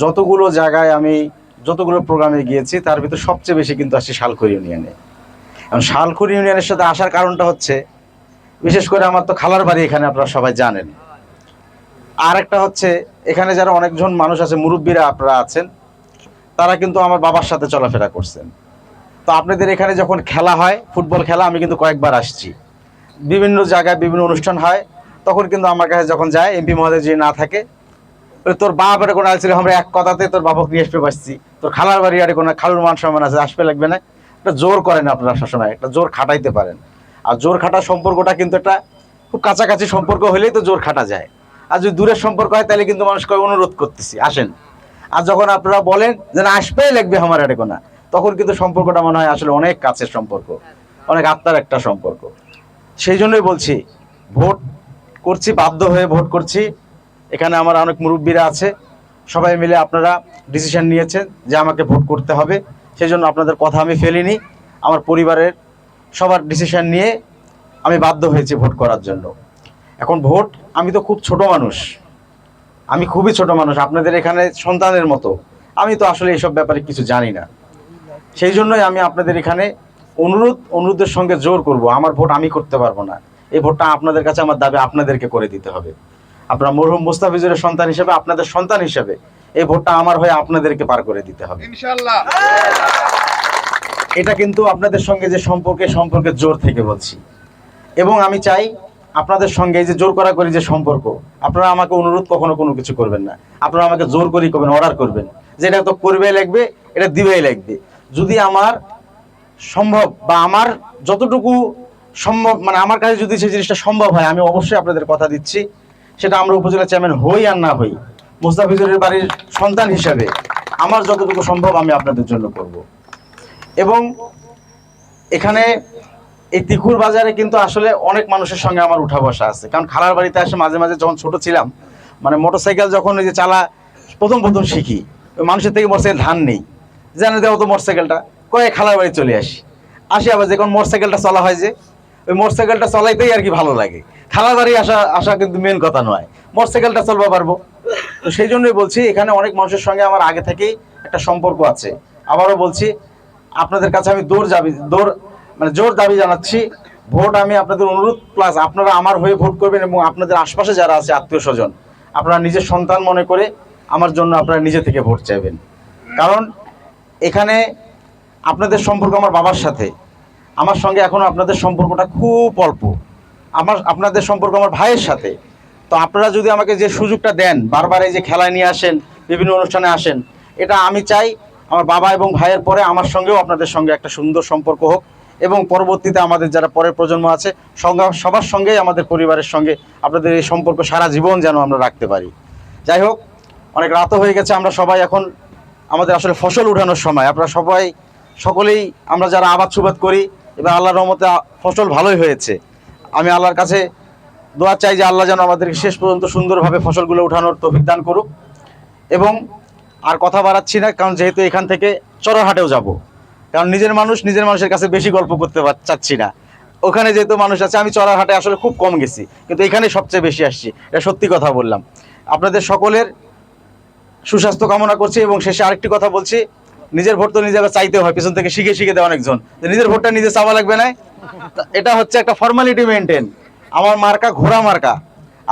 যতগুলো জায়গায় আমি যতগুলো প্রোগ্রামে গিয়েছি, তার ভিতর সবচেয়ে বেশি কিন্তু আসছি শালখড়ি ইউনিয়নে। এখন শালখড়ি ইউনিয়নের সাথে আসার কারণটা হচ্ছে, বিশেষ করে আমার তো খালার বাড়ি এখানে আপনারা সবাই জানেন। আর একটা হচ্ছে, এখানে যারা অনেকজন মানুষ আছে, মুরব্বীরা আপনারা আছেন, তারা কিন্তু আমার বাবার সাথে চলাফেরা করছেন। তো আপনাদের এখানে যখন খেলা হয়, ফুটবল খেলা, আমি কিন্তু কয়েকবার আসছি। বিভিন্ন জায়গায় বিভিন্ন অনুষ্ঠান হয়, তখন কিন্তু আমার কাছে যখন যায়, এমপি মহোদয় যদি না থাকে তোর বাপ আরে কোনো আসছিল আমরা এক কথাতে তোর বাপক নিয়ে আসতে পারছি তোর খালার বাড়ি আরে কোনো খালুর মান সম্মান আছে, আসবে লাগবে না। এটা জোর করেন আপনারা সবসময়, একটা জোর খাটাইতে পারেন। আর জোর খাটার সম্পর্কটা কিন্তু একটা খুব কাছাকাছি সম্পর্ক হলেই তো জোর খাটা যায়। আর যদি দূরের সম্পর্ক হয়, তাহলে কিন্তু মানুষকে অনুরোধ করতেছি, আসেন। আর যখন আপনারা বলেন যে, না, আসবেই লাগবে আমার আরে কোনা, তখন কিন্তু সম্পর্কটা মনে হয় আসলে অনেক কাছের সম্পর্ক, অনেক আত্মার একটা সম্পর্ক। সেই জন্যই বলছি, ভোট করছি, বাধ্য হয়ে ভোট করছি। এখানে আমার অনেক মুরব্বীরা আছে। সবাই মিলে আপনারা ডিসিশন নিয়েছেন যে আমাকে ভোট করতে হবে। সেই জন্য আপনাদের কথা আমি ফেলিনি। আমার পরিবারের সবার ডিসিশন নিয়ে আমি বাধ্য হয়েছি ভোট করার জন্য। এখন ভোট আমি তো খুব ছোট মানুষ। আমি খুবই ছোট মানুষ, আপনাদের এখানে সন্তানের মতো। আমি তো আসলে এসব ব্যাপারে কিছু জানি না। সেই জন্যই আমি আপনাদের এখানে অনুরোধ, অনুরোধের সঙ্গে জোর করব। আমার ভোট আমি করতে পারব না। এই ভোটটা আপনাদের কাছে, আমার দাবি আপনাদেরকে করে দিতে হবে। আপনারা মরহুম মুস্তাফিজুরের সন্তান হিসেবে আপনাদের সন্তান হিসেবে এই ভোটটা আমার হয়ে আপনাদেরকে পার করে দিতে হবে। ইনশাল্লাহ এটা কিন্তু আপনাদের সঙ্গে যে সম্পর্কে সম্পর্কে জোর থেকে বলছি। এবং আমি চাই আপনাদের সঙ্গে এই যে জোর করা করি যে সম্পর্ক আপনারা আমাকে অনুরোধ কখনো কোনো কিছু করবেন না। আপনারা আমাকে জোর করি করবেন অর্ডার করবেন। যে এটা তো করবেই লাগবে এটা দিবেই লাগবে। যদি আমার সম্ভব বা আমার যতটুকু সম্ভব মানে আমার কাছে যদি সেই জিনিসটা সম্ভব হয় আমি অবশ্যই আপনাদের কথা দিচ্ছি। সেটা আমরা উপজেলা চেয়ারম্যান হই আর না হই, মুস্তাফিজুরের বাড়ির সন্তান হিসাবে আমার যতটুকু সম্ভব আমি আপনাদের জন্য করব। এবং এখানে এই তিকুর বাজারে কিন্তু আসলে অনেক মানুষের সঙ্গে আমার উঠা বসা আছে। কারণ খালার বাড়িতে আসে মাঝে মাঝে যখন ছোট ছিলাম মানে মোটরসাইকেল যখন ওই যে চালা, প্রথম প্রথম শিখি মানুষের থেকে মোটরসাইকেল ধান নেই। জানে দেওয়া তো মোটরসাইকেলটা, কয়ে খালার বাড়ি চলে আসি। আসি আবার যখন মোটরসাইকেলটা চলা হয় যে, ওই মোটরসাইকেলটা চলাইতেই আর কি ভালো লাগে। খালার বাড়ি আসা আসা কিন্তু মেন কথা নয়। মোটরসাইকেলটা চলবা পারব। তো সেই জন্যই বলছি, এখানে অনেক মানুষের সঙ্গে আমার আগে থেকেই একটা সম্পর্ক আছে। আবারও বলছি, আপনাদের কাছে আমি দৌড় যাবি দৌড় মানে জোর দাবি জানাচ্ছি। ভোট আমি আপনাদের অনুরোধ প্লাস আপনারা আমার হয়ে ভোট করবেন এবং আপনাদের আশপাশে যারা আছে, আত্মীয় স্বজন, আপনারা নিজের সন্তান মনে করে আমার জন্য আপনারা নিজে থেকে ভোট চাইবেন। কারণ এখানে আপনাদের সম্পর্ক আমার বাবার সাথে। আমার সঙ্গে এখনও আপনাদের সম্পর্কটা খুব অল্প। আমার, আপনাদের সম্পর্ক আমার ভাইয়ের সাথে। তো আপনারা যদি আমাকে যে সুযোগটা দেন, বারবার এই যে খেলায় নিয়ে আসেন, বিভিন্ন অনুষ্ঠানে আসেন, এটা আমি চাই আমার বাবা এবং ভাইয়ের পরে আমার সঙ্গেও আপনাদের সঙ্গে একটা সুন্দর সম্পর্ক হোক এবং পরবর্তীতে আমাদের যারা পরের প্রজন্ম আছে সবার সঙ্গেই আমাদের পরিবারের সঙ্গে আপনাদের এই সম্পর্ক সারা জীবন যেন আমরা রাখতে পারি। যাই হোক, অনেক রাতও হয়ে গেছে, আমরা সবাই এখন আমাদের আসলে ফসল উঠানোর সময়। আপনারা সবাই, সকলেই আমরা যারা আবাদ সুবাদ করি, এবার আল্লাহর রহমতে ফসল ভালোই হয়েছে। আমি আল্লাহর কাছে দোয়া চাই যে আল্লাহ যেন আমাদেরকে শেষ পর্যন্ত সুন্দরভাবে ফসলগুলো উঠানোর তৌফিক দান করুক। এবং আর কথা বাড়াচ্ছি না, কারণ যেহেতু এখান থেকে চড়াহাটেও যাব। কারণ নিজের মানুষ নিজের মানুষের কাছে বেশি গল্প করতে চাচ্ছি না। ওখানে যেহেতু মানুষ আছে, আমি চড়াহাটে আসলে খুব কম গেছি, কিন্তু এখানে সবচেয়ে বেশি আসছি। এটা সত্যি কথা বললাম। আপনাদের সকলের সুস্বাস্থ্য কামনা করছি এবং শেষে আরেকটি কথা বলছি, নিজের ভোট তো নিজে আবার চাইতে হয়, পিছন থেকে শিখে শিখে দেয় অনেকজন। নিজের ভোটটা নিজে চাওয়া লাগবে না এটা হচ্ছে একটা ফর্মালিটি মেনটেন আমার মার্কা ঘোড়া মার্কা।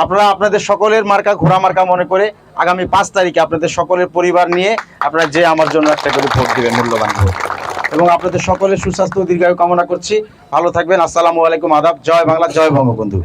আপনারা আপনাদের সকলের মার্কা ঘোড়া মার্কা মনে করে আগামী পাঁচ তারিখে আপনাদের সকলের পরিবার নিয়ে আপনারা যে আমার জন্য একটা করে ভোট দেবেন, মূল্যবান ভোট। এবং আপনাদের সকলের সুস্বাস্থ্য দীর্ঘায়ু কামনা করছি। ভালো থাকবেন। আসসালামু আলাইকুম। আদাব। জয় বাংলা, জয় বঙ্গবন্ধু।